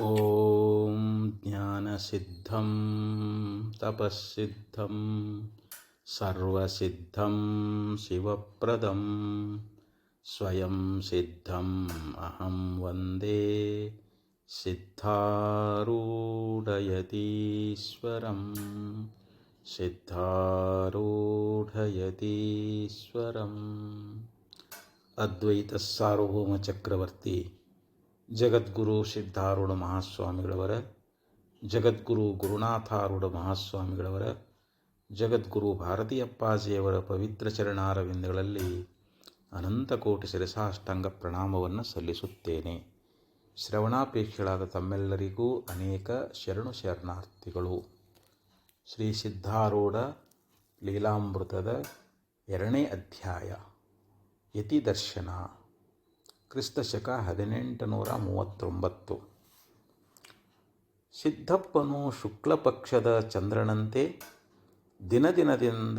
ॐ ज्ञानसिद्धं तपःसिद्धं सर्वसिद्धं शिवप्रदं स्वयं सिद्धम् अहं वन्दे सिद्धारूढयतीश्वरं। सिद्धारूढयतीश्वरम्। अद्वैतसार्वभौमचक्रवर्ती ಜಗದ್ಗುರು ಸಿದ್ಧಾರೂಢ ಮಹಾಸ್ವಾಮಿಗಳವರ, ಜಗದ್ಗುರು ಗುರುನಾಥಾರೂಢ ಮಹಾಸ್ವಾಮಿಗಳವರ, ಜಗದ್ಗುರು ಭಾರತೀಯಪ್ಪಾಜಿಯವರ ಪವಿತ್ರ ಚರಣಾರವಿಂದಗಳಲ್ಲಿ ಅನಂತಕೋಟಿ ಶಿರಸಾಷ್ಟಾಂಗ ಪ್ರಣಾಮವನ್ನು ಸಲ್ಲಿಸುತ್ತೇನೆ. ಶ್ರವಣಾಪೇಕ್ಷಳಾದ ತಮ್ಮೆಲ್ಲರಿಗೂ ಅನೇಕ ಶರಣು ಶರಣಾರ್ಥಿಗಳು. ಶ್ರೀ ಸಿದ್ಧಾರೂಢ ಲೀಲಾಮೃತದ ಎರಡನೇ ಅಧ್ಯಾಯ, ಯತಿದರ್ಶನ. ಕ್ರಿಸ್ತಶಕ ಹದಿನೆಂಟುನೂರ ಮೂವತ್ತೊಂಬತ್ತು ಸಿದ್ಧಪ್ಪನು ಶುಕ್ಲಪಕ್ಷದ ಚಂದ್ರನಂತೆ ದಿನದಿನದಿಂದ,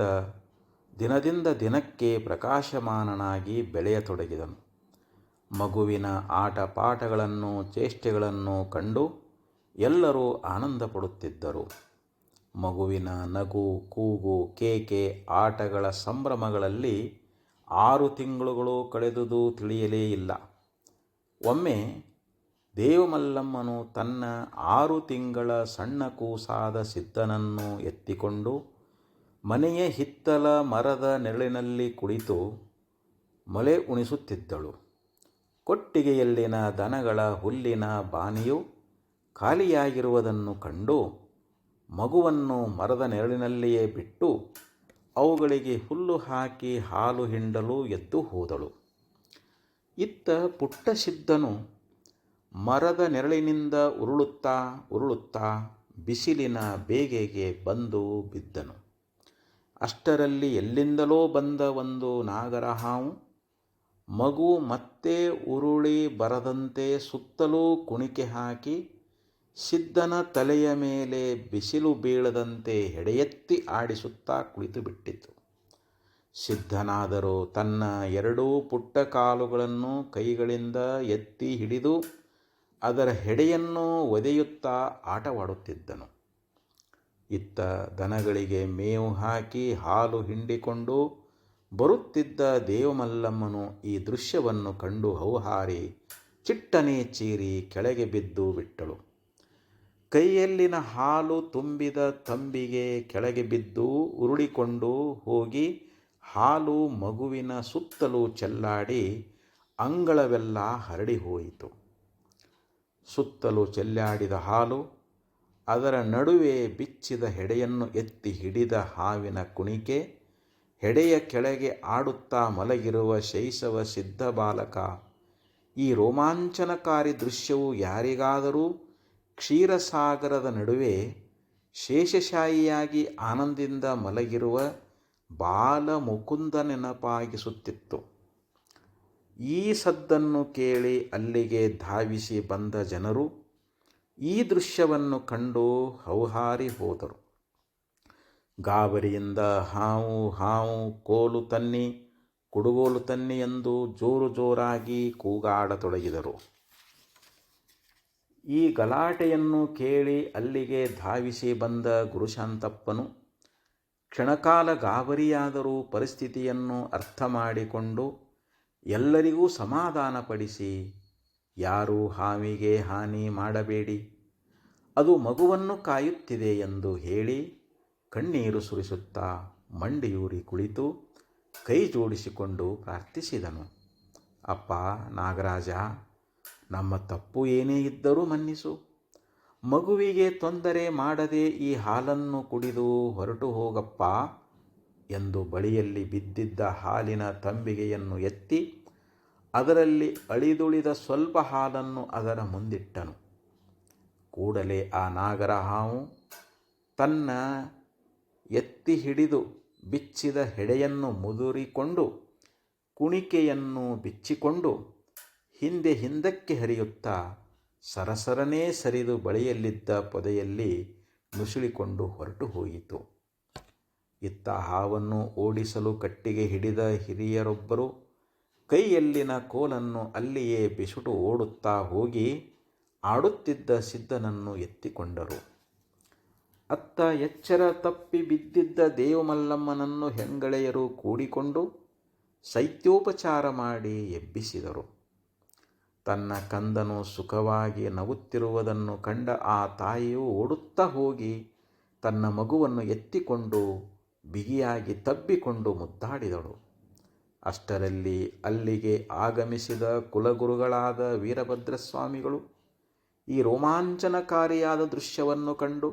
ದಿನದಿಂದ ದಿನಕ್ಕೆ ಪ್ರಕಾಶಮಾನನಾಗಿ ಬೆಳೆಯತೊಡಗಿದನು. ಮಗುವಿನ ಆಟ ಪಾಠಗಳನ್ನು, ಚೇಷ್ಟೆಗಳನ್ನು ಕಂಡು ಎಲ್ಲರೂ ಆನಂದ ಪಡುತ್ತಿದ್ದರು ಮಗುವಿನ ನಗು, ಕೂಗು, ಕೇಕೆ, ಆಟಗಳ ಸಂಭ್ರಮಗಳಲ್ಲಿ ಆರು ತಿಂಗಳುಗಳು ಕಳೆದುದು ತಿಳಿಯಲೇ ಇಲ್ಲ. ಒಮ್ಮೆ ದೇವಮಲ್ಲಮ್ಮನು ತನ್ನ ಆರು ತಿಂಗಳ ಸಣ್ಣ ಕೂಸಾದ ಸಿದ್ಧನನ್ನು ಎತ್ತಿಕೊಂಡು ಮನೆಯ ಹಿತ್ತಲ ಮರದ ನೆರಳಿನಲ್ಲಿ ಕುಳಿತು ಮೊಲೆ ಉಣಿಸುತ್ತಿದ್ದಳು. ಕೊಟ್ಟಿಗೆಯಲ್ಲಿನ ದನಗಳ ಹುಲ್ಲಿನ ಬಾನಿಯು ಖಾಲಿಯಾಗಿರುವುದನ್ನು ಕಂಡು ಮಗುವನ್ನು ಮರದ ನೆರಳಿನಲ್ಲಿಯೇ ಬಿಟ್ಟು ಅವುಗಳಿಗೆ ಹುಲ್ಲು ಹಾಕಿ ಹಾಲು ಹಿಂಡಲು ಎದ್ದು ಹೋದಳು. ಇತ್ತ ಪುಟ್ಟ ಸಿದ್ಧನು ಮರದ ನೆರಳಿನಿಂದ ಉರುಳುತ್ತಾ ಉರುಳುತ್ತಾ ಬಿಸಿಲಿನ ಬೇಗೆಗೆ ಬಂದು ಬಿದ್ದನು. ಅಷ್ಟರಲ್ಲಿ ಎಲ್ಲಿಂದಲೋ ಬಂದ ಒಂದು ನಾಗರ ಹಾವು ಮಗು ಮತ್ತೆ ಉರುಳಿ ಬರದಂತೆ ಸುತ್ತಲೂ ಕುಣಿಕೆ ಹಾಕಿ ಸಿದ್ಧನ ತಲೆಯ ಮೇಲೆ ಬಿಸಿಲು ಬೀಳದಂತೆ ಹೆಡೆಯೆತ್ತಿ ಆಡಿಸುತ್ತಾ ಕುಳಿತು ಬಿಟ್ಟಿತು. ಸಿದ್ಧನಾದರೂ ತನ್ನ ಎರಡೂ ಪುಟ್ಟ ಕಾಲುಗಳನ್ನು ಕೈಗಳಿಂದ ಎತ್ತಿ ಹಿಡಿದು ಅದರ ಹೆಡೆಯನ್ನು ಒದೆಯುತ್ತಾ ಆಟವಾಡುತ್ತಿದ್ದನು. ಇತ್ತ ದನಗಳಿಗೆ ಮೇವು ಹಾಕಿ ಹಾಲು ಹಿಂಡಿಕೊಂಡು ಬರುತ್ತಿದ್ದ ದೇವಮಲ್ಲಮ್ಮನು ಈ ದೃಶ್ಯವನ್ನು ಕಂಡು ಹೌಹಾರಿ ಚಿಟ್ಟನೆ ಚೀರಿ ಕೆಳಗೆ ಬಿದ್ದು ಬಿಟ್ಟಳು. ಕೈಯಲ್ಲಿನ ಹಾಲು ತುಂಬಿದ ತಂಬಿಗೆ ಕೆಳಗೆ ಬಿದ್ದು ಉರುಳಿಕೊಂಡು ಹೋಗಿ ಹಾಲು ಮಗುವಿನ ಸುತ್ತಲೂ ಚೆಲ್ಲಾಡಿ ಅಂಗಳವೆಲ್ಲ ಹರಡಿ ಹೋಯಿತು. ಸುತ್ತಲೂ ಚೆಲ್ಲಾಡಿದ ಹಾಲು ಅದರ ನಡುವೆ ಬಿಚ್ಚಿದ ಹೆಡೆಯನ್ನು ಎತ್ತಿ ಹಿಡಿದ ಹಾವಿನ ಕುಣಿಕೆ ಹೆಡೆಯ ಕೆಳಗೆ ಆಡುತ್ತಾ ಮಲಗಿರುವ ಶೈಶವ ಸಿದ್ಧ ಬಾಲಕ ಈ ರೋಮಾಂಚನಕಾರಿ ದೃಶ್ಯವು ಯಾರಿಗಾದರೂ ಕ್ಷೀರಸಾಗರದ ನಡುವೆ ಶೇಷಶಾಯಿಯಾಗಿ ಆನಂದದಿಂದ ಮಲಗಿರುವ ಬಾಲ ಮುಕುಂದ ನೆನಪಾಗಿಸುತ್ತಿತ್ತು ಈ ಸದ್ದನ್ನು ಕೇಳಿ ಅಲ್ಲಿಗೆ ಧಾವಿಸಿ ಬಂದ ಜನರು ಈ ದೃಶ್ಯವನ್ನು ಕಂಡು ಹೌಹಾರಿ ಹೋದರು. ಗಾಬರಿಯಿಂದ ಹಾವು ಹಾವು ಕೋಲು ತನ್ನಿ, ಕುಡುಗೋಲು ತನ್ನಿ ಎಂದು ಜೋರು ಜೋರಾಗಿ ಕೂಗಾಡತೊಡಗಿದರು. ಈ ಗಲಾಟೆಯನ್ನು ಕೇಳಿ ಅಲ್ಲಿಗೆ ಧಾವಿಸಿ ಬಂದ ಗುರುಶಾಂತಪ್ಪನು, ಕ್ಷಣಕಾಲ ಗಾಬರಿಯಾದರೂ ಪರಿಸ್ಥಿತಿಯನ್ನು ಅರ್ಥ ಮಾಡಿಕೊಂಡು ಎಲ್ಲರಿಗೂ ಸಮಾಧಾನಪಡಿಸಿ, ಯಾರೂ ಹಾವಿಗೆ ಹಾನಿ ಮಾಡಬೇಡಿ, ಅದು ಮಗುವನ್ನು ಕಾಯುತ್ತಿದೆ ಎಂದು ಹೇಳಿ ಕಣ್ಣೀರು ಸುರಿಸುತ್ತಾ ಮಂಡಿಯೂರಿ ಕುಳಿತು ಕೈ ಜೋಡಿಸಿಕೊಂಡು ಪ್ರಾರ್ಥಿಸಿದನು. ಅಪ್ಪ ನಾಗರಾಜ ನಮ್ಮ ತಪ್ಪು ಏನೇ ಇದ್ದರೂ ಮನ್ನಿಸು. ಮಗುವಿಗೆ ತೊಂದರೆ ಮಾಡದೆ ಈ ಹಾಲನ್ನು ಕುಡಿದು ಹೊರಟು ಹೋಗಪ್ಪ ಎಂದು ಬಳಿಯಲ್ಲಿ ಬಿದ್ದಿದ್ದ ಹಾಲಿನ ತಂಬಿಗೆಯನ್ನು ಎತ್ತಿ ಅದರಲ್ಲಿ ಅಳಿದುಳಿದ ಸ್ವಲ್ಪ ಹಾಲನ್ನು ಅದರ ಮುಂದಿಟ್ಟನು. ಕೂಡಲೇ ಆ ನಾಗರ ಹಾವು ತನ್ನ ಎತ್ತಿ ಹಿಡಿದು ಬಿಚ್ಚಿದ ಹೆಡೆಯನ್ನು ಮುದುರಿಕೊಂಡು ಕುಣಿಕೆಯನ್ನು ಬಿಚ್ಚಿಕೊಂಡು ಹಿಂದೆ ಹಿಂದಕ್ಕೆ ಹರಿಯುತ್ತಾ ಸರಸರನೇ ಸರಿದು ಬಳಿಯಲ್ಲಿದ್ದ ಪೊದೆಯಲ್ಲಿ ನುಸುಳಿಕೊಂಡು ಹೊರಟು ಹೋಯಿತು. ಇತ್ತ ಹಾವನ್ನು ಓಡಿಸಲು ಕಟ್ಟಿಗೆ ಹಿಡಿದ ಹಿರಿಯರೊಬ್ಬರು ಕೈಯಲ್ಲಿನ ಕೋಲನ್ನು ಅಲ್ಲಿಯೇ ಬಿಸುಟು ಓಡುತ್ತಾ ಹೋಗಿ ಆಡುತ್ತಿದ್ದ ಸಿದ್ಧನನ್ನು ಎತ್ತಿಕೊಂಡರು. ಅತ್ತ ಎಚ್ಚರ ತಪ್ಪಿ ಬಿದ್ದಿದ್ದ ದೇವಮಲ್ಲಮ್ಮನನ್ನು ಹೆಂಗಳೆಯರು ಕೂಡಿಕೊಂಡು ಶೈತ್ಯೋಪಚಾರ ಮಾಡಿ ಎಬ್ಬಿಸಿದರು. ತನ್ನ ಕಂದನು ಸುಖವಾಗಿ ನಗುತ್ತಿರುವುದನ್ನು ಕಂಡ ಆ ತಾಯಿಯು ಓಡುತ್ತಾ ಹೋಗಿ ತನ್ನ ಮಗುವನ್ನು ಎತ್ತಿಕೊಂಡು ಬಿಗಿಯಾಗಿ ತಬ್ಬಿಕೊಂಡು ಮುದ್ದಾಡಿದಳು. ಅಷ್ಟರಲ್ಲಿ ಅಲ್ಲಿಗೆ ಆಗಮಿಸಿದ ಕುಲಗುರುಗಳಾದ ವೀರಭದ್ರಸ್ವಾಮಿಗಳು ಈ ರೋಮಾಂಚನಕಾರಿಯಾದ ದೃಶ್ಯವನ್ನು ಕಂಡು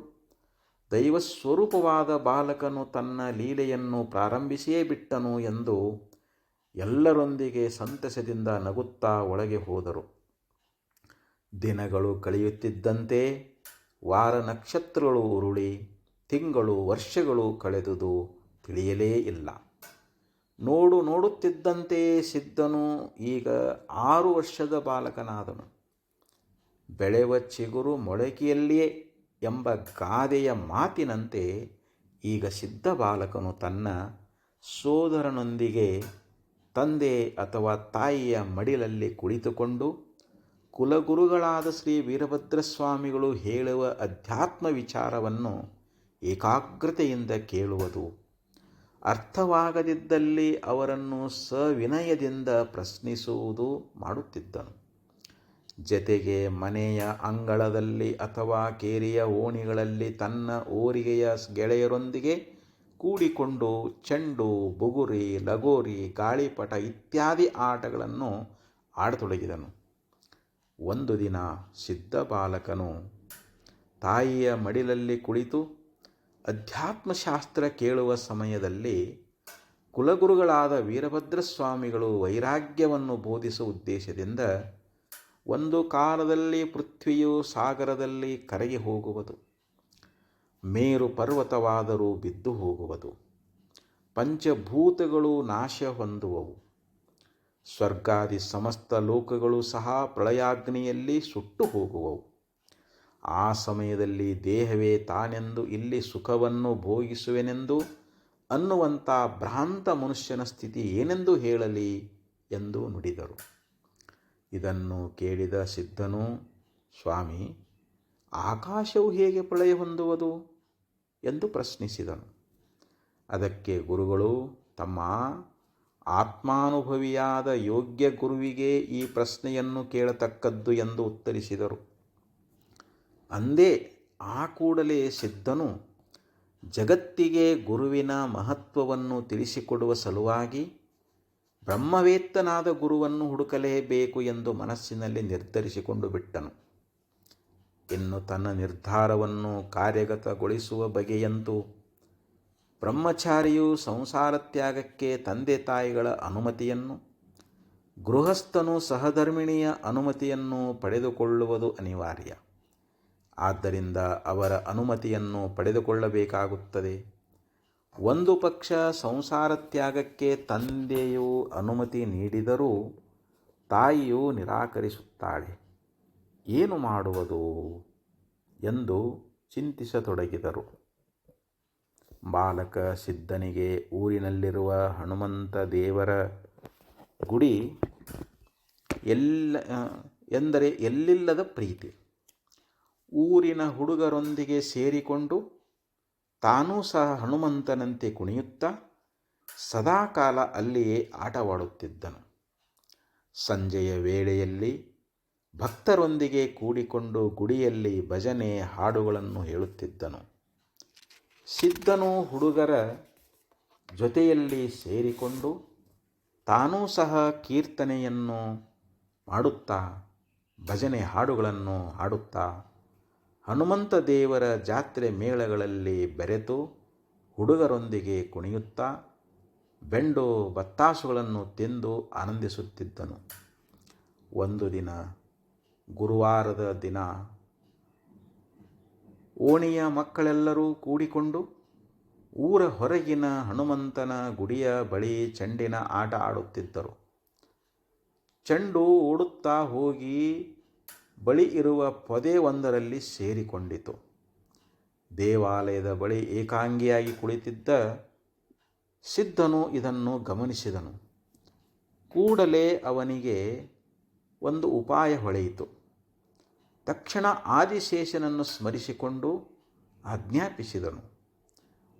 ದೈವಸ್ವರೂಪವಾದ ಬಾಲಕನು ತನ್ನ ಲೀಲೆಯನ್ನು ಪ್ರಾರಂಭಿಸಿಯೇ ಬಿಟ್ಟನು ಎಂದು ಎಲ್ಲರೊಂದಿಗೆ ಸಂತಸದಿಂದ ನಗುತ್ತಾ ಒಳಗೆ ಹೋದರು. ದಿನಗಳು ಕಳೆಯುತ್ತಿದ್ದಂತೆ ವಾರ ನಕ್ಷತ್ರಗಳು ಉರುಳಿ, ತಿಂಗಳು, ವರ್ಷಗಳು ಕಳೆದುದು ತಿಳಿಯಲೇ ಇಲ್ಲ. ನೋಡು ನೋಡುತ್ತಿದ್ದಂತೆ ಸಿದ್ಧನು ಈಗ ಆರು ವರ್ಷದ ಬಾಲಕನಾದನು. ಬೆಳೆವ ಚಿಗುರು ಮೊಳಕೆಯಲ್ಲಿಯೇ ಎಂಬ ಗಾದೆಯ ಮಾತಿನಂತೆ ಈಗ ಸಿದ್ಧ ಬಾಲಕನು ತನ್ನ ಸೋದರನೊಂದಿಗೆ ತಂದೆ ಅಥವಾ ತಾಯಿಯ ಮಡಿಲಲ್ಲಿ ಕುಳಿತುಕೊಂಡು, ಕುಲಗುರುಗಳಾದ ಶ್ರೀ ವೀರಭದ್ರಸ್ವಾಮಿಗಳು ಹೇಳುವ ಅಧ್ಯಾತ್ಮ ವಿಚಾರವನ್ನು ಏಕಾಗ್ರತೆಯಿಂದ ಕೇಳುವುದು. ಅರ್ಥವಾಗದಿದ್ದಲ್ಲಿ ಅವರನ್ನು ಸವಿನಯದಿಂದ ಪ್ರಶ್ನಿಸುವುದು ಮಾಡುತ್ತಿದ್ದನು. ಜತೆಗೆ ಮನೆಯ ಅಂಗಳದಲ್ಲಿ ಅಥವಾ ಕೇರಿಯ ಓಣಿಗಳಲ್ಲಿ ತನ್ನ ಓರಿಗೆಯ ಗೆಳೆಯರೊಂದಿಗೆ ಕೂಡಿಕೊಂಡು ಚೆಂಡು, ಬುಗುರಿ, ಲಗೋರಿ, ಗಾಳಿಪಟ ಇತ್ಯಾದಿ ಆಟಗಳನ್ನು ಆಡತೊಡಗಿದನು. ಒಂದು ದಿನ ಸಿದ್ಧ ಬಾಲಕನು ತಾಯಿಯ ಮಡಿಲಲ್ಲಿ ಕುಳಿತು ಅಧ್ಯಾತ್ಮಶಾಸ್ತ್ರ ಕೇಳುವ ಸಮಯದಲ್ಲಿ ಕುಲಗುರುಗಳಾದ ವೀರಭದ್ರಸ್ವಾಮಿಗಳು ವೈರಾಗ್ಯವನ್ನು ಬೋಧಿಸುವ ಉದ್ದೇಶದಿಂದ ಒಂದು ಕಾಲದಲ್ಲಿ ಪೃಥ್ವಿಯು ಸಾಗರದಲ್ಲಿ ಕರಗಿ ಹೋಗುವುದು. ಮೇರು ಪರ್ವತವಾದರೂ ಬಿದ್ದು ಹೋಗುವುದು. ಪಂಚಭೂತಗಳು ನಾಶ ಹೊಂದುವವು. ಸ್ವರ್ಗಾದಿ ಸಮಸ್ತ ಲೋಕಗಳು ಸಹ ಪ್ರಳಯಾಗ್ನಿಯಲ್ಲಿ ಸುಟ್ಟು ಹೋಗುವವು. ಆ ಸಮಯದಲ್ಲಿ ದೇಹವೇ ತಾನೆಂದು ಇಲ್ಲಿ ಸುಖವನ್ನು ಭೋಗಿಸುವೆನೆಂದು ಅನ್ನುವಂಥ ಭ್ರಾಂತ ಮನುಷ್ಯನ ಸ್ಥಿತಿ ಏನೆಂದು ಹೇಳಲಿ ಎಂದು ನುಡಿದರು. ಇದನ್ನು ಕೇಳಿದ ಸಿದ್ಧನು, ಸ್ವಾಮಿ, ಆಕಾಶವು ಹೇಗೆ ಪ್ರಳಯ ಹೊಂದುವುದು? ಎಂದು ಪ್ರಶ್ನಿಸಿದನು. ಅದಕ್ಕೆ ಗುರುಗಳು, ತಮ್ಮ ಆತ್ಮಾನುಭವಿಯಾದ ಯೋಗ್ಯ ಗುರುವಿಗೆ ಈ ಪ್ರಶ್ನೆಯನ್ನು ಕೇಳತಕ್ಕದ್ದು ಎಂದು ಉತ್ತರಿಸಿದರು. ಅಂದೇ ಆ ಕೂಡಲೇ ಸಿದ್ಧನು ಜಗತ್ತಿಗೆ ಗುರುವಿನ ಮಹತ್ವವನ್ನು ತಿಳಿಸಿಕೊಡುವ ಸಲುವಾಗಿ ಬ್ರಹ್ಮವೇತ್ತನಾದ ಗುರುವನ್ನು ಹುಡುಕಲೇಬೇಕು ಎಂದು ಮನಸ್ಸಿನಲ್ಲಿ ನಿರ್ಧರಿಸಿಕೊಂಡು ಬಿಟ್ಟನು. ಇನ್ನು ತನ್ನ ನಿರ್ಧಾರವನ್ನು ಕಾರ್ಯಗತಗೊಳಿಸುವ ಬಗೆಯಂತೂ ಬ್ರಹ್ಮಚಾರಿಯು ಸಂಸಾರ ತ್ಯಾಗಕ್ಕೆ ತಂದೆ ತಾಯಿಗಳ ಅನುಮತಿಯನ್ನು, ಗೃಹಸ್ಥನು ಸಹಧರ್ಮಿಣಿಯ ಅನುಮತಿಯನ್ನು ಪಡೆದುಕೊಳ್ಳುವುದು ಅನಿವಾರ್ಯ. ಆದ್ದರಿಂದ ಅವರ ಅನುಮತಿಯನ್ನು ಪಡೆದುಕೊಳ್ಳಬೇಕಾಗುತ್ತದೆ. ಒಂದು ಪಕ್ಷ ಸಂಸಾರ ತ್ಯಾಗಕ್ಕೆ ತಂದೆಯು ಅನುಮತಿ ನೀಡಿದರೂ ತಾಯಿಯು ನಿರಾಕರಿಸುತ್ತಾಳೆ. ಏನು ಮಾಡುವುದು ಎಂದು ಚಿಂತಿಸತೊಡಗಿದರು. ಬಾಲಕ ಸಿದ್ಧನಿಗೆ ಊರಿನಲ್ಲಿರುವ ಹನುಮಂತ ದೇವರ ಗುಡಿ ಎಲ್ಲ ಎಂದರೆ ಎಲ್ಲಿಲ್ಲದ ಪ್ರೀತಿ. ಊರಿನ ಹುಡುಗರೊಂದಿಗೆ ಸೇರಿಕೊಂಡು ತಾನೂ ಸಹ ಹನುಮಂತನಂತೆ ಕುಣಿಯುತ್ತಾ ಸದಾಕಾಲ ಅಲ್ಲಿಯೇ ಆಟವಾಡುತ್ತಿದ್ದನು. ಸಂಜೆಯ ವೇಳೆಯಲ್ಲಿ ಭಕ್ತರೊಂದಿಗೆ ಕೂಡಿಕೊಂಡು ಗುಡಿಯಲ್ಲಿ ಭಜನೆ ಹಾಡುಗಳನ್ನು ಹೇಳುತ್ತಿದ್ದನು. ಸಿದ್ಧನು ಹುಡುಗರ ಜೊತೆಯಲ್ಲಿ ಸೇರಿಕೊಂಡು ತಾನೂ ಸಹ ಕೀರ್ತನೆಯನ್ನು ಮಾಡುತ್ತಾ, ಭಜನೆ ಹಾಡುಗಳನ್ನು ಹಾಡುತ್ತಾ, ಹನುಮಂತ ದೇವರ ಜಾತ್ರೆ ಮೇಳಗಳಲ್ಲಿ ಬೆರೆತು ಹುಡುಗರೊಂದಿಗೆ ಕುಣಿಯುತ್ತಾ, ಬೆಂಡು ಬತ್ತಾಸುಗಳನ್ನು ತಿಂದು ಆನಂದಿಸುತ್ತಿದ್ದನು. ಒಂದು ದಿನ ಗುರುವಾರದ ದಿನ ಓಣಿಯ ಮಕ್ಕಳೆಲ್ಲರೂ ಕೂಡಿಕೊಂಡು ಊರ ಹೊರಗಿನ ಹನುಮಂತನ ಗುಡಿಯ ಬಳಿ ಚೆಂಡಿನ ಆಟ ಆಡುತ್ತಿದ್ದರು. ಚೆಂಡು ಓಡುತ್ತಾ ಹೋಗಿ ಬಳಿ ಇರುವ ಪೊದೆ ಒಂದರಲ್ಲಿ ಸೇರಿಕೊಂಡಿತು. ದೇವಾಲಯದ ಬಳಿ ಏಕಾಂಗಿಯಾಗಿ ಕುಳಿತಿದ್ದ ಸಿದ್ಧನು ಇದನ್ನು ಗಮನಿಸಿದನು. ಕೂಡಲೇ ಅವನಿಗೆ ಒಂದು ಉಪಾಯ ಹೊಳೆಯಿತು. ತಕ್ಷಣ ಆದಿಶೇಷನನ್ನು ಸ್ಮರಿಸಿಕೊಂಡು ಆಜ್ಞಾಪಿಸಿದನು.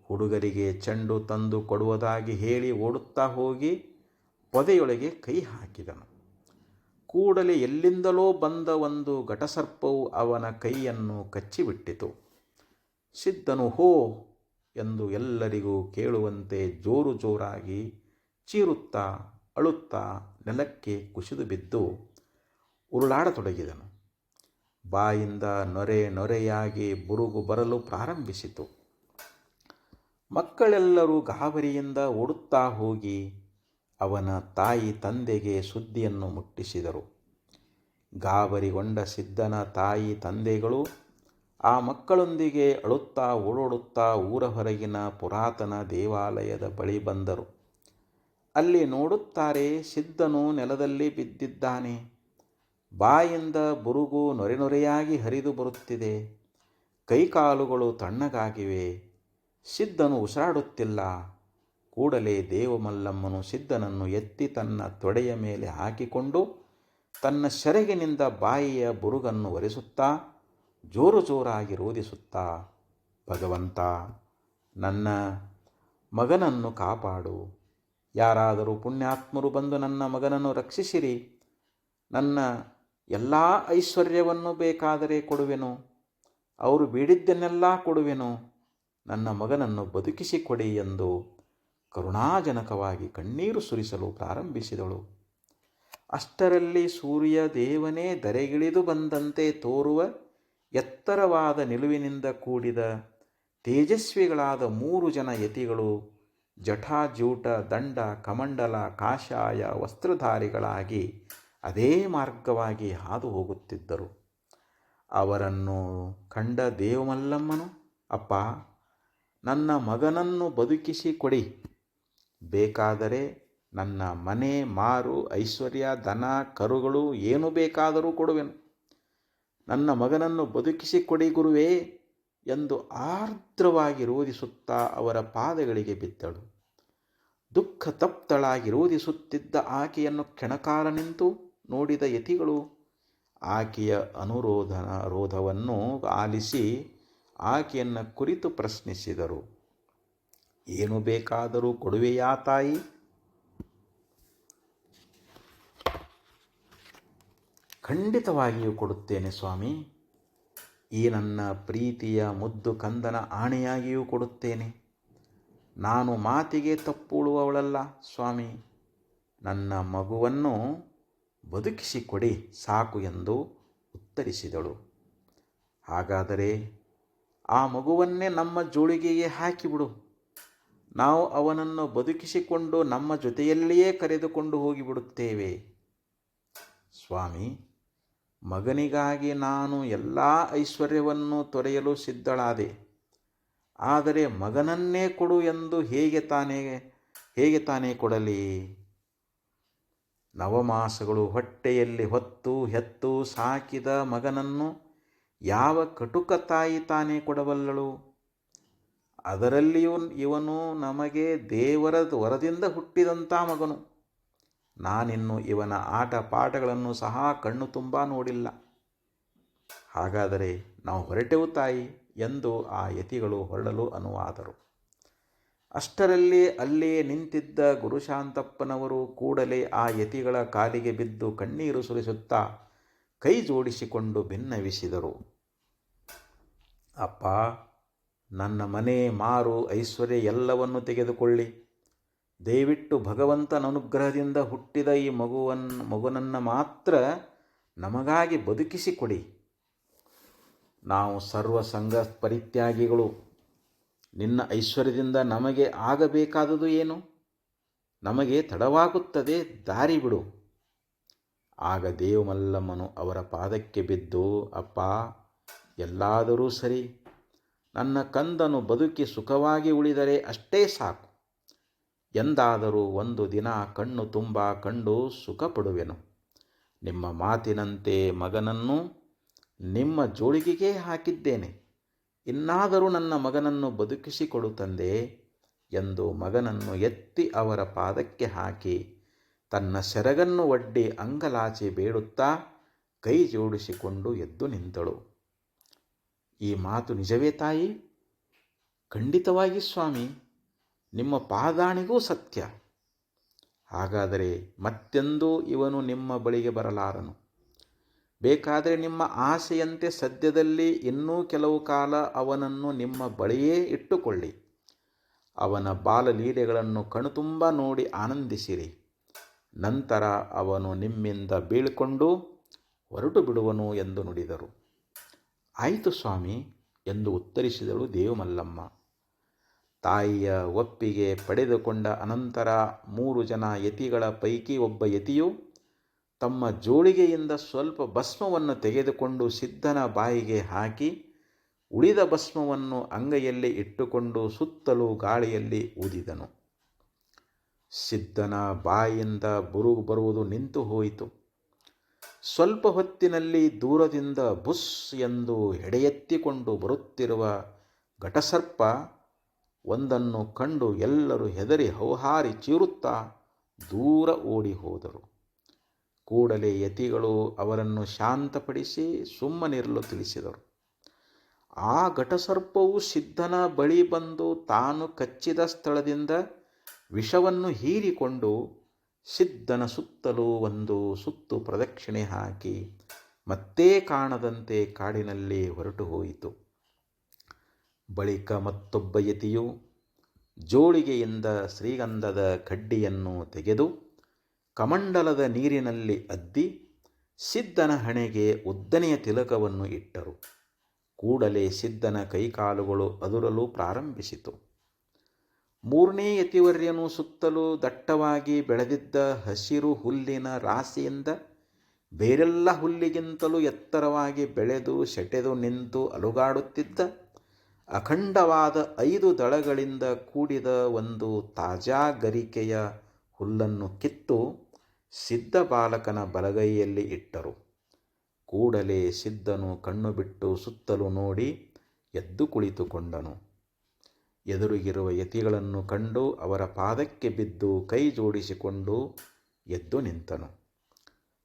ಹುಡುಗರಿಗೆ ಚೆಂಡು ತಂದು ಕೊಡುವುದಾಗಿ ಹೇಳಿ ಓಡುತ್ತಾ ಹೋಗಿ ಪೊದೆಯೊಳಗೆ ಕೈ ಹಾಕಿದನು. ಕೂಡಲೇ ಎಲ್ಲಿಂದಲೋ ಬಂದ ಒಂದು ಘಟಸರ್ಪವು ಅವನ ಕೈಯನ್ನು ಕಚ್ಚಿಬಿಟ್ಟಿತು. ಸಿದ್ಧನು, ಹೋ! ಎಂದು ಎಲ್ಲರಿಗೂ ಕೇಳುವಂತೆ ಜೋರು ಜೋರಾಗಿ ಚೀರುತ್ತಾ ಅಳುತ್ತಾ ನೆಲಕ್ಕೆ ಕುಸಿದು ಬಿದ್ದು ಉರುಳಾಡತೊಡಗಿದನು. ಬಾಯಿಂದ ನೊರೆ ನೊರೆಯಾಗಿ ಬುರುಗು ಬರಲು ಪ್ರಾರಂಭಿಸಿತು. ಮಕ್ಕಳೆಲ್ಲರೂ ಗಾಬರಿಯಿಂದ ಓಡುತ್ತಾ ಹೋಗಿ ಅವನ ತಾಯಿ ತಂದೆಗೆ ಸುದ್ದಿಯನ್ನು ಮುಟ್ಟಿಸಿದರು. ಗಾಬರಿಗೊಂಡ ಸಿದ್ಧನ ತಾಯಿ ತಂದೆಗಳು ಆ ಮಕ್ಕಳೊಂದಿಗೆ ಅಳುತ್ತಾ ಓಡೋಡುತ್ತಾ ಊರ ಹೊರಗಿನ ಪುರಾತನ ದೇವಾಲಯದ ಬಳಿ ಬಂದರು. ಅಲ್ಲಿ ನೋಡುತ್ತಾರೆ ಸಿದ್ಧನು ನೆಲದಲ್ಲಿ ಬಿದ್ದಿದ್ದಾನೆ. ಬಾಯಿಂದ ಬುರುಗು ನೊರೆ ನೊರೆಯಾಗಿ ಹರಿದು ಬರುತ್ತಿದೆ. ಕೈಕಾಲುಗಳು ತಣ್ಣಗಾಗಿವೆ. ಸಿದ್ಧನು ಉಸಿರಾಡುತ್ತಿಲ್ಲ. ಕೂಡಲೇ ದೇವಮಲ್ಲಮ್ಮನು ಸಿದ್ಧನನ್ನು ಎತ್ತಿ ತನ್ನ ತೊಡೆಯ ಮೇಲೆ ಹಾಕಿಕೊಂಡು ತನ್ನ ಸೆರಗಿನಿಂದ ಬಾಯಿಯ ಬುರುಗನ್ನು ಒರೆಸುತ್ತಾ, ಜೋರು ಜೋರಾಗಿ ರೋಧಿಸುತ್ತಾ, ಭಗವಂತ, ನನ್ನ ಮಗನನ್ನು ಕಾಪಾಡು. ಯಾರಾದರೂ ಪುಣ್ಯಾತ್ಮರು ಬಂದು ನನ್ನ ಮಗನನ್ನು ರಕ್ಷಿಸಿರಿ. ನನ್ನ ಎಲ್ಲ ಐಶ್ವರ್ಯವನ್ನು ಬೇಕಾದರೆ ಕೊಡುವೆನು. ಅವರು ಬೇಡಿದ್ದನ್ನೆಲ್ಲ ಕೊಡುವೆನು. ನನ್ನ ಮಗನನ್ನು ಬದುಕಿಸಿಕೊಡಿ ಎಂದು ಕರುಣಾಜನಕವಾಗಿ ಕಣ್ಣೀರು ಸುರಿಸಲು ಪ್ರಾರಂಭಿಸಿದಳು. ಅಷ್ಟರಲ್ಲಿ ಸೂರ್ಯ ದೇವನೇ ದರೆಗಿಳಿದು ಬಂದಂತೆ ತೋರುವ ಎತ್ತರವಾದ ನಿಲುವಿನಿಂದ ಕೂಡಿದ ತೇಜಸ್ವಿಗಳಾದ ಮೂರು ಜನ ಯತಿಗಳು ಜಠಾಜೂಟ ದಂಡ, ಕಮಂಡಲ, ಕಾಷಾಯ, ವಸ್ತ್ರಧಾರಿಗಳಾಗಿ ಅದೇ ಮಾರ್ಗವಾಗಿ ಹಾದು ಹೋಗುತ್ತಿದ್ದರು. ಅವರನ್ನು ಕಂಡ ದೇವಮಲ್ಲಮ್ಮನು, ಅಪ್ಪ, ನನ್ನ ಮಗನನ್ನು ಬದುಕಿಸಿ ಕೊಡಿ. ಬೇಕಾದರೆ ನನ್ನ ಮನೆ ಮಾರು, ಐಶ್ವರ್ಯ ದನ ಕರುಗಳು ಏನು ಬೇಕಾದರೂ ಕೊಡುವೆನು. ನನ್ನ ಮಗನನ್ನು ಬದುಕಿಸಿ ಕೊಡಿ ಗುರುವೇ ಎಂದು ಆರ್ದ್ರವಾಗಿ ರೋಧಿಸುತ್ತಾ ಅವರ ಪಾದಗಳಿಗೆ ಬಿದ್ದಳು. ದುಃಖ ತಪ್ತಳಾಗಿ ರೋಧಿಸುತ್ತಿದ್ದ ಆಕೆಯನ್ನು ಕ್ಷಣಕಾಲ ನಿಂತು ನೋಡಿದ ಯತಿಗಳು ಆಕೆಯ ಅನುರೋಧನ ರೋಧವನ್ನು ಆಲಿಸಿ ಆಕೆಯನ್ನು ಕುರಿತು ಪ್ರಶ್ನಿಸಿದರು. ಏನು ಬೇಕಾದರೂ ಕೊಡುವೆಯಾ ತಾಯಿ? ಖಂಡಿತವಾಗಿಯೂ ಕೊಡುತ್ತೇನೆ ಸ್ವಾಮಿ. ಈ ನನ್ನ ಪ್ರೀತಿಯ ಮುದ್ದು ಕಂದನ ಆಣೆಯಾಗಿಯೂ ಕೊಡುತ್ತೇನೆ. ನಾನು ಮಾತಿಗೆ ತಪ್ಪುಳುವವಳಲ್ಲ ಸ್ವಾಮಿ. ನನ್ನ ಮಗುವನ್ನು ಬದುಕಿಸಿಕೊಡಿ ಸಾಕು ಎಂದು ಉತ್ತರಿಸಿದಳು. ಹಾಗಾದರೆ ಆ ಮಗುವನ್ನೇ ನಮ್ಮ ಜೋಳಿಗೆಯೇ ಹಾಕಿಬಿಡು. ನಾವು ಅವನನ್ನು ಬದುಕಿಸಿಕೊಂಡು ನಮ್ಮ ಜೊತೆಯಲ್ಲಿಯೇ ಕರೆದುಕೊಂಡು ಹೋಗಿಬಿಡುತ್ತೇವೆ. ಸ್ವಾಮಿ, ಮಗನಿಗಾಗಿ ನಾನು ಎಲ್ಲ ಐಶ್ವರ್ಯವನ್ನು ತೊರೆಯಲು ಸಿದ್ಧಳಾದೆ. ಆದರೆ ಮಗನನ್ನೇ ಕೊಡು ಎಂದು ಹೇಗೆ ತಾನೇ ಹೇಗೆ ತಾನೇ ಕೊಡಲಿ? ನವಮಾಸಗಳು ಹೊಟ್ಟೆಯಲ್ಲಿ ಹೊತ್ತು ಹೆತ್ತು ಸಾಕಿದ ಮಗನನ್ನು ಯಾವ ಕಟುಕ ತಾಯಿ ತಾನೇ ಕೊಡಬಲ್ಲಳು? ಅದರಲ್ಲಿಯೂ ಇವನು ನಮಗೆ ದೇವರ ವರದಿಂದ ಹುಟ್ಟಿದಂಥ ಮಗನು. ನಾನಿನ್ನು ಇವನ ಆಟ ಪಾಠಗಳನ್ನು ಸಹ ಕಣ್ಣು ತುಂಬ ನೋಡಿಲ್ಲ. ಹಾಗಾದರೆ ನಾವು ಹೊರಟೆವು ತಾಯಿ ಎಂದು ಆ ಯತಿಗಳು ಹೊರಡಲು ಅನುವಾದರು. ಅಷ್ಟರಲ್ಲಿ ಅಲ್ಲಿಯೇ ನಿಂತಿದ್ದ ಗುರುಶಾಂತಪ್ಪನವರು ಕೂಡಲೇ ಆ ಯತಿಗಳ ಕಾಲಿಗೆ ಬಿದ್ದು ಕಣ್ಣೀರು ಸುರಿಸುತ್ತಾ ಕೈ ಜೋಡಿಸಿಕೊಂಡು ಭಿನ್ನವಿಸಿದರು ಅಪ್ಪ, ನನ್ನ ಮನೆ ಮಾರು ಐಶ್ವರ್ಯ ಎಲ್ಲವನ್ನು ತೆಗೆದುಕೊಳ್ಳಿ. ದಯವಿಟ್ಟು ಭಗವಂತನ ಅನುಗ್ರಹದಿಂದ ಹುಟ್ಟಿದ ಈ ಮಗುವನ್ನು ಮಗುನನ್ನು ಮಾತ್ರ ನಮಗಾಗಿ ಬದುಕಿಸಿಕೊಡಿ. ನಾವು ಸರ್ವ ಸಂಘ ಪರಿತ್ಯಾಗಿಗಳು ನಿನ್ನ ಐಶ್ವರ್ಯದಿಂದ ನಮಗೆ ಆಗಬೇಕಾದುದು ಏನು? ನಮಗೆ ತಡವಾಗುತ್ತದೆ, ದಾರಿ ಬಿಡು. ಆಗ ದೇವಮಲ್ಲಮ್ಮನು ಅವರ ಪಾದಕ್ಕೆ ಬಿದ್ದು, ಅಪ್ಪ, ಎಲ್ಲಾದರೂ ಸರಿ. ನನ್ನ ಕಂದನು ಬದುಕಿ ಸುಖವಾಗಿ ಉಳಿದರೆ ಅಷ್ಟೇ ಸಾಕು. ಎಂದಾದರೂ ಒಂದು ದಿನ ಕಣ್ಣು ತುಂಬ ಕಂಡು ಸುಖಪಡುವೆನು. ನಿಮ್ಮ ಮಾತಿನಂತೆ ಮಗನನ್ನು ನಿಮ್ಮ ಜೋಳಿಗೆಗೆ ಹಾಕಿದ್ದೇನೆ. ಇನ್ನಾದರೂ ನನ್ನ ಮಗನನ್ನು ಬದುಕಿಸಿಕೊಡು ತಂದೆ ಎಂದು ಮಗನನ್ನು ಎತ್ತಿ ಅವರ ಪಾದಕ್ಕೆ ಹಾಕಿ ತನ್ನ ಸೆರಗನ್ನು ಒಡ್ಡಿ ಅಂಗಲಾಚಿ ಬೇಡುತ್ತಾ ಕೈ ಜೋಡಿಸಿಕೊಂಡು ಎದ್ದು ನಿಂತಳು. ಈ ಮಾತು ನಿಜವೇ ತಾಯಿ? ಖಂಡಿತವಾಗಿ ಸ್ವಾಮಿ. ನಿಮ್ಮ ಪಾದಾಣಿಗೂ ಸತ್ಯ. ಹಾಗಾದರೆ ಮತ್ತೆಂದೂ ಇವನು ನಿಮ್ಮ ಬಳಿಗೆ ಬರಲಾರನು? ಬೇಕಾದರೆ ನಿಮ್ಮ ಆಸೆಯಂತೆ ಸದ್ಯದಲ್ಲಿ ಇನ್ನೂ ಕೆಲವು ಕಾಲ ಅವನನ್ನು ನಿಮ್ಮ ಬಳಿಯೇ ಇಟ್ಟುಕೊಳ್ಳಿ. ಅವನ ಬಾಲಲೀಲೆಗಳನ್ನು ಕಣ್ತುಂಬ ನೋಡಿ ಆನಂದಿಸಿರಿ. ನಂತರ ಅವನು ನಿಮ್ಮಿಂದ ಬೀಳ್ಕೊಂಡು ಹೊರಟು ಬಿಡುವನು ಎಂದು ನುಡಿದರು. ಆಯಿತು ಸ್ವಾಮಿ ಎಂದು ಉತ್ತರಿಸಿದಳು ದೇವಮಲ್ಲಮ್ಮ. ತಾಯಿಯ ಒಪ್ಪಿಗೆ ಪಡೆದುಕೊಂಡ ಅನಂತರ ಮೂರು ಜನ ಯತಿಗಳ ಪೈಕಿ ಒಬ್ಬ ಯತಿಯು ತಮ್ಮ ಜೋಳಿಗೆಯಿಂದ ಸ್ವಲ್ಪ ಭಸ್ಮವನ್ನು ತೆಗೆದುಕೊಂಡು ಸಿದ್ಧನ ಬಾಯಿಗೆ ಹಾಕಿ, ಉಳಿದ ಭಸ್ಮವನ್ನು ಅಂಗೈಯಲ್ಲಿ ಇಟ್ಟುಕೊಂಡು ಸುತ್ತಲೂ ಗಾಳಿಯಲ್ಲಿ ಊದಿದನು. ಸಿದ್ಧನ ಬಾಯಿಯಿಂದ ಬುರುಗು ಬರುವುದು ನಿಂತು ಹೋಯಿತು. ಸ್ವಲ್ಪ ಹೊತ್ತಿನಲ್ಲಿ ದೂರದಿಂದ ಬುಸ್ ಎಂದು ಎಡೆಯೆತ್ತಿಕೊಂಡು ಬರುತ್ತಿರುವ ಘಟಸರ್ಪ ಒಂದನ್ನು ಕಂಡು ಎಲ್ಲರೂ ಹೆದರಿ ಹೌಹಾರಿ ಚೀರುತ್ತಾ ದೂರ ಓಡಿ ಹೋದರು. ಕೂಡಲೇ ಯತಿಗಳು ಅವರನ್ನು ಶಾಂತಪಡಿಸಿ ಸುಮ್ಮನಿರಲು ತಿಳಿಸಿದರು. ಆ ಘಟಸರ್ಪವು ಸಿದ್ಧನ ಬಳಿ ಬಂದು ತಾನು ಕಚ್ಚಿದ ಸ್ಥಳದಿಂದ ವಿಷವನ್ನು ಹೀರಿಕೊಂಡು ಸಿದ್ಧನ ಸುತ್ತಲೂ ಒಂದು ಸುತ್ತು ಪ್ರದಕ್ಷಿಣೆ ಹಾಕಿ ಮತ್ತೆ ಕಾಣದಂತೆ ಕಾಡಿನಲ್ಲಿ ಹೊರಟು ಹೋಯಿತು. ಬಳಿಕ ಮತ್ತೊಬ್ಬ ಯತಿಯು ಜೋಳಿಗೆಯಿಂದ ಶ್ರೀಗಂಧದ ಕಡ್ಡಿಯನ್ನು ತೆಗೆದು ಕಮಂಡಲದ ನೀರಿನಲ್ಲಿ ಅದ್ದಿ ಸಿದ್ಧನ ಹಣೆಗೆ ಉದ್ದನೆಯ ತಿಲಕವನ್ನು ಇಟ್ಟರು. ಕೂಡಲೇ ಸಿದ್ಧನ ಕೈಕಾಲುಗಳು ಅದುರಲು ಪ್ರಾರಂಭಿಸಿತು. ಮೂರನೇ ಯತಿವರ್ಯನು ಸುತ್ತಲೂ ದಟ್ಟವಾಗಿ ಬೆಳೆದಿದ್ದ ಹಸಿರು ಹುಲ್ಲಿನ ರಾಶಿಯಿಂದ ಬೇರೆಲ್ಲ ಹುಲ್ಲಿಗಿಂತಲೂ ಎತ್ತರವಾಗಿ ಬೆಳೆದು ಸೆಟೆದು ನಿಂತು ಅಲುಗಾಡುತ್ತಿದ್ದ ಅಖಂಡವಾದ ಐದು ದಳಗಳಿಂದ ಕೂಡಿದ ಒಂದು ತಾಜಾ ಗರಿಕೆಯ ಹುಲ್ಲನ್ನು ಕಿತ್ತು ಸಿದ್ಧ ಬಾಲಕನ ಬಲಗೈಯಲ್ಲಿ ಇಟ್ಟರು. ಕೂಡಲೇ ಸಿದ್ಧನು ಕಣ್ಣು ಬಿಟ್ಟು ಸುತ್ತಲೂ ನೋಡಿ ಎದ್ದು ಕುಳಿತುಕೊಂಡನು. ಎದುರಿಗಿರುವ ಯತಿಗಳನ್ನು ಕಂಡು ಅವರ ಪಾದಕ್ಕೆ ಬಿದ್ದು ಕೈ ಜೋಡಿಸಿಕೊಂಡು ಎದ್ದು ನಿಂತನು.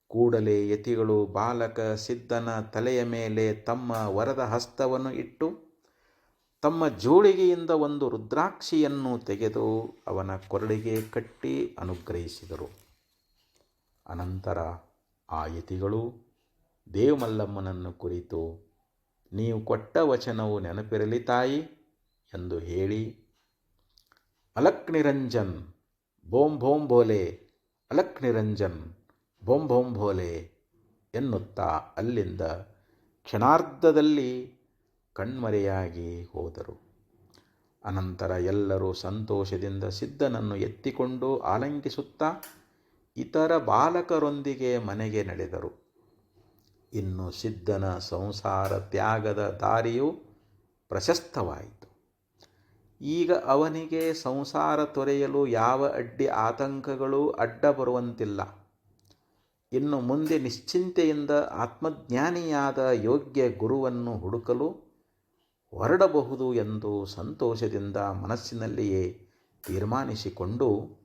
ಕೂಡಲೇ ಯತಿಗಳು ಬಾಲಕ ಸಿದ್ಧನ ತಲೆಯ ಮೇಲೆ ತಮ್ಮ ವರದ ಹಸ್ತವನ್ನು ಇಟ್ಟು ತಮ್ಮ ಜೋಳಿಗೆಯಿಂದ ಒಂದು ರುದ್ರಾಕ್ಷಿಯನ್ನು ತೆಗೆದು ಅವನ ಕೊರಳಿಗೆ ಕಟ್ಟಿ ಅನುಗ್ರಹಿಸಿದರು. ಅನಂತರ ಆ ಯತಿಗಳು ದೇವಮಲ್ಲಮ್ಮನನ್ನು ಕುರಿತು, ನೀವು ಕೊಟ್ಟ ವಚನವು ನೆನಪಿರಲಿ ತಾಯಿ ಎಂದು ಹೇಳಿ ಅಲಕ್ ನಿರಂಜನ್ ಬೋಂ ಭೋಂ ಭೋಲೆ ಅಲಕ್ ನಿರಂಜನ್ ಬೋಂ ಭೋಂ ಭೋಲೆ ಎನ್ನುತ್ತಾ ಅಲ್ಲಿಂದ ಕ್ಷಣಾರ್ಧದಲ್ಲಿ ಕಣ್ಮರೆಯಾಗಿ ಹೋದರು. ಅನಂತರ ಎಲ್ಲರೂ ಸಂತೋಷದಿಂದ ಸಿದ್ಧನನ್ನು ಎತ್ತಿಕೊಂಡು ಆಲಂಕಿಸುತ್ತಾ ಇತರ ಬಾಲಕರೊಂದಿಗೆ ಮನೆಗೆ ನಡೆದರು. ಇನ್ನು ಸಿದ್ಧನ ಸಂಸಾರ ತ್ಯಾಗದ ದಾರಿಯು ಪ್ರಶಸ್ತವಾಯಿತು. ಈಗ ಅವನಿಗೆ ಸಂಸಾರ ತೊರೆಯಲು ಯಾವ ಅಡ್ಡಿ ಆತಂಕಗಳೂ ಅಡ್ಡ ಬರುವಂತಿಲ್ಲ. ಇನ್ನು ಮುಂದೆ ನಿಶ್ಚಿಂತೆಯಿಂದ ಆತ್ಮಜ್ಞಾನಿಯಾದ ಯೋಗ್ಯ ಗುರುವನ್ನು ಹುಡುಕಲು ಹೊರಡಬಹುದು ಎಂದು ಸಂತೋಷದಿಂದ ಮನಸ್ಸಿನಲ್ಲಿಯೇ ತೀರ್ಮಾನಿಸಿಕೊಂಡು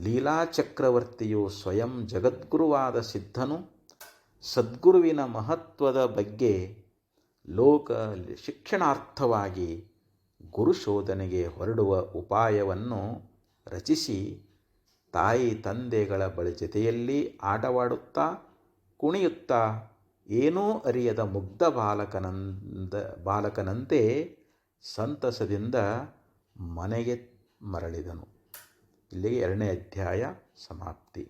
ಲೀಲಾಚಕ್ರವರ್ತಿಯು ಸ್ವಯಂ ಜಗದ್ಗುರುವಾದ ಸಿದ್ಧನು. ಸದ್ಗುರುವಿನ ಮಹತ್ವದ ಬಗ್ಗೆ ಲೋಕ ಶಿಕ್ಷಣಾರ್ಥವಾಗಿ ಗುರುಶೋಧನೆಗೆ ಹೊರಡುವ ಉಪಾಯವನ್ನು ರಚಿಸಿ ತಾಯಿ ತಂದೆಗಳ ಬಳಿ ಜೊತೆಯಲ್ಲಿ ಆಟವಾಡುತ್ತಾ ಕುಣಿಯುತ್ತಾ ಏನೂ ಅರಿಯದ ಮುಗ್ಧ ಬಾಲಕನಂದ ಬಾಲಕನಂತೆ ಸಂತಸದಿಂದ ಮನೆಗೆ ಮರಳಿದನು. ಇಲ್ಲಿಗೆ ಎರಡನೇ ಅಧ್ಯಾಯ ಸಮಾಪ್ತಿ